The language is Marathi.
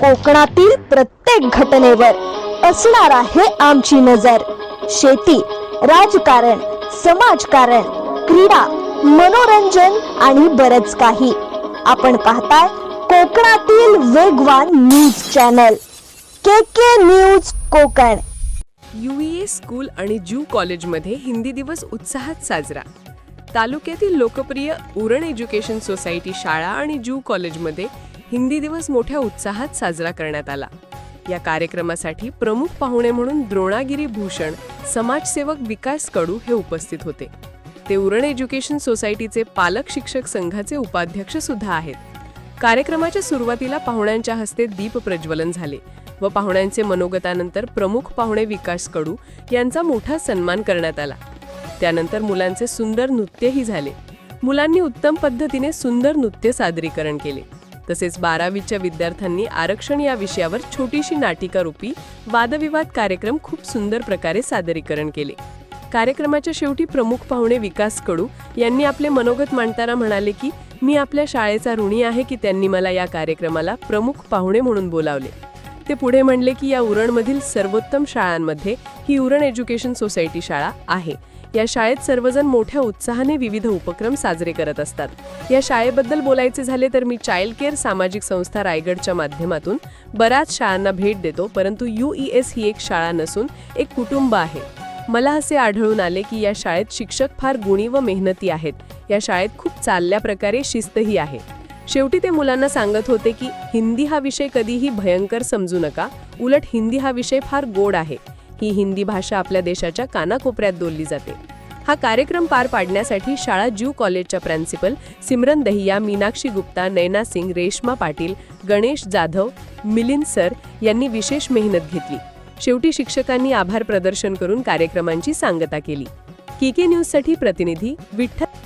कोकणातील प्रत्येक घटनेवर असणार आहे आमची नजर. शेती राजकारण समाजकारण क्रीडा मनोरंजन आणि बरच काही. आपण पाहताय कोकणातील वेगवान news channel. K K news Konkan. UEA school आणि ज्यू कॉलेजमध्ये हिंदी दिवस उत्साहात साजरा. तालुक्यातील लोकप्रिय उरण एज्युकेशन सोसायटी शाळा आणि ज्यू कॉलेजमध्ये हिंदी दिवस मोठ्या उत्साहात साजरा करण्यात आला. या कार्यक्रमासाठी प्रमुख पाहुणे म्हणून द्रोणागिरी भूषण समाजसेवक विकास कडू हे उपस्थित होते. ते उरण एज्युकेशन सोसायटीचे पालक शिक्षक संघाचे उपाध्यक्ष सुद्धा आहेत. कार्यक्रमाच्या सुरुवातीला पाहुण्यांच्या हस्ते दीप प्रज्वलन झाले व पाहुण्यांचे मनोगतानंतर प्रमुख पाहुणे विकास कडू यांचा मोठा सन्मान करण्यात आला. त्यानंतर मुलांचे सुंदर नृत्यही झाले. मुलांनी उत्तम पद्धतीने सुंदर नृत्य सादरीकरण केले. तसेच बारावीच्या विद्यार्थ्यांनी आरक्षण या विषयावर छोटीशी नाटिकारूपी वादविवाद कार्यक्रम खूप सुंदर प्रकारे सादरीकरण केले. कार्यक्रमाच्या शेवटी प्रमुख पाहुणे विकास कडू यांनी आपले मनोगत मांडताना म्हणाले की मी आपल्या शाळेचा ऋणी आहे की त्यांनी मला या कार्यक्रमाला प्रमुख पाहुणे म्हणून बोलावले. ते पुढे म्हणले की या उरणमधील सर्वोत्तम शाळांमध्ये ही उरण एज्युकेशन सोसायटी शाळा आहे. या शाळेत सर्वजण मोठ्या उत्साहाने विविध उपक्रम साजरे करत असतात. या शाळेबद्दल बोलायचे झाले तर मी चाइल्ड केअर सामाजिक संस्था रायगडच्या माध्यमातून बऱ्याच शाळांना भेट देतो परंतु यू ई एस ही एक शाळा नसून एक कुटुंब आहे. मला असे आढळून आले की या शाळेत शिक्षक फार गुणी व मेहनती आहेत. या शाळेत खूप चालल्या प्रकारे शिस्तही आहे. शेवटी ते मुलांना सांगत होते की हिंदी हा विषय कधीही भयंकर समजू नका उलट हिंदी हा विषय फार गोड आहे. ही हिंदी भाषा आपल्या देशाच्या कानाकोपऱ्यात बोलली जाते. हा कार्यक्रम पार पाडण्यासाठी शाळा ज्यू कॉलेजच्या प्रिन्सिपल सिमरन दहिया मीनाक्षी गुप्ता नैना सिंग रेश्मा पाटील गणेश जाधव मिलिंद सर यांनी विशेष मेहनत घेतली. शेवटी शिक्षकांनी आभार प्रदर्शन करून कार्यक्रमांची सांगता केली. के न्यूजसाठी प्रतिनिधी विठ्ठल